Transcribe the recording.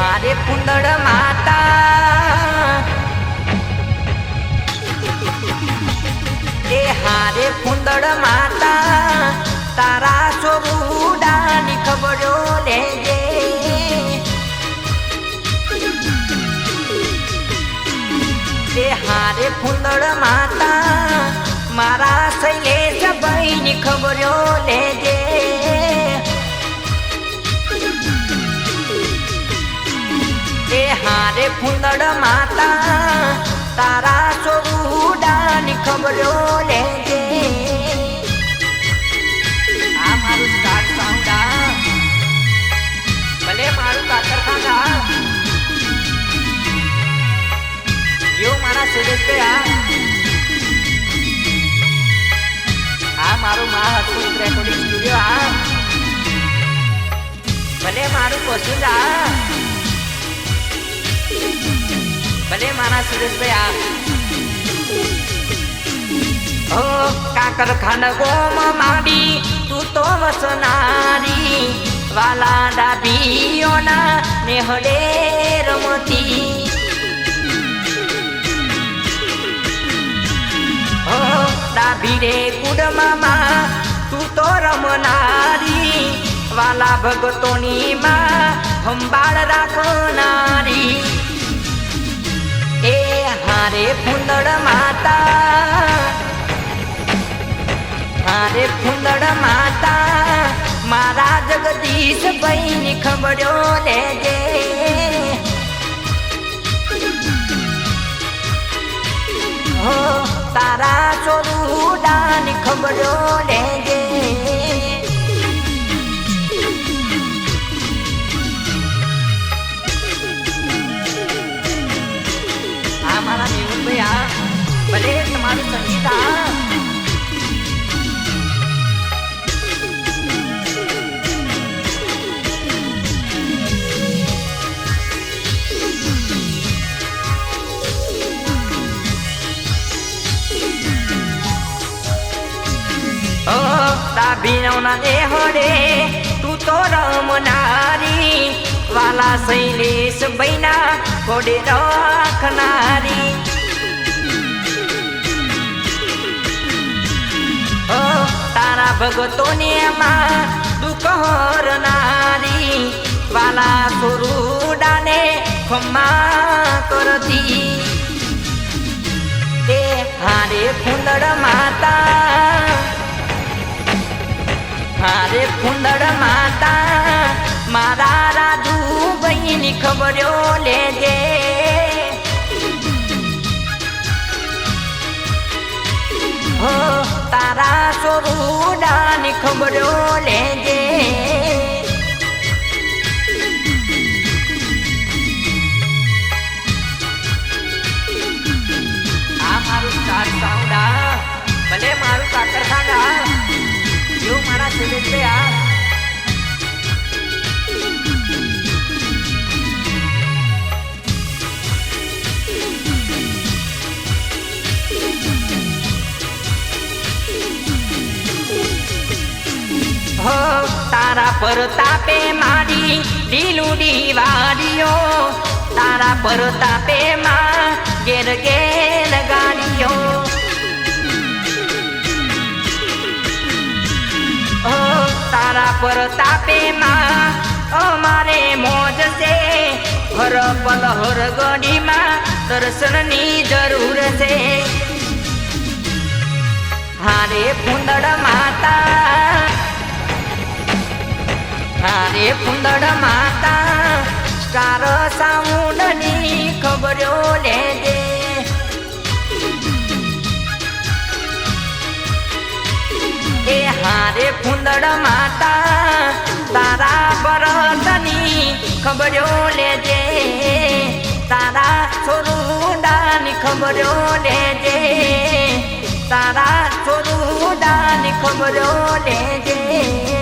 હારે કુંદળ માતા. એ હારે કુંદળ માતા, તારા સોરુડાની ખબરો લેજે. એ હારે કુંદળ માતા, મારા શૈલેષ ભાઈની ખબરો લેજે. હારે માતા, તારા સોરુડાની ખબરો લેજે આ મારું સ્ટાર્ટ આ ભલે મારું કાતર ખાધા જો મારા સુરેશ આ મારું મા હતું રેકોર્ડિંગ સ્ટુડિયો આ. ભલે મારું જ આ. ભલે મારા સુરેશભાઈ આ ઓ કાકર ખાન ગોમ માડી, તું તો વસનારી. વાલા ડાબીઓના નેહડે રમતી. ઓ ડાભી રે કુડમાં તું તો રમનારી. વાલા ભગતોની માં હંબાળ રાખનારી. હારે ફૂંદડ માતા, મારે ફૂંદડ માતા, મારા જગદીશ ભાઈની ખબરો લેજે. હો, તારા ચોરુડાની ખબરો લેજે. તમારું સંગીત. ડાભીના એ હરે તું તો રમનારી. વાલા શૈલેષ બૈના ઘોડે રાખનારી. ભગતોને માં દુઃખ હરનારી વાલા સુરુડાને ખમ્મા કરતી તે હારે ફુંદડ માતા. હારે ફુંદડ માતા. મારા રાજુ ભાઈની ખબરો લેજે. તારા સોરુડાની ખબરો લેજે. આ મારું સ્ટાર સાઉન્ડ ભલે મારું કાકર ખાંડા જો મારા સુરેશભાઈ આ. તારા પર તાપે મારી લીલું વાડીઓ તારા પર તાપે માં ઘેર ઘેર ગાડીઓ ઓ, તારા પર તાપે માં અમારે મોજ છે. હર પલ હર ગડીમાં દર્શનની જરૂર છે. હારે ફુંદડ માતા હારે ફુંદડ માતા, સ્ટાર સાઉન્ડની ખબરો લેજે. એ હારે ફુંદડ માતા, તારા બરદની ખબરો લેજે. તારા છોરુડાની ખબરો લેજે. તારા છોરુડાની ખબરો લેજે.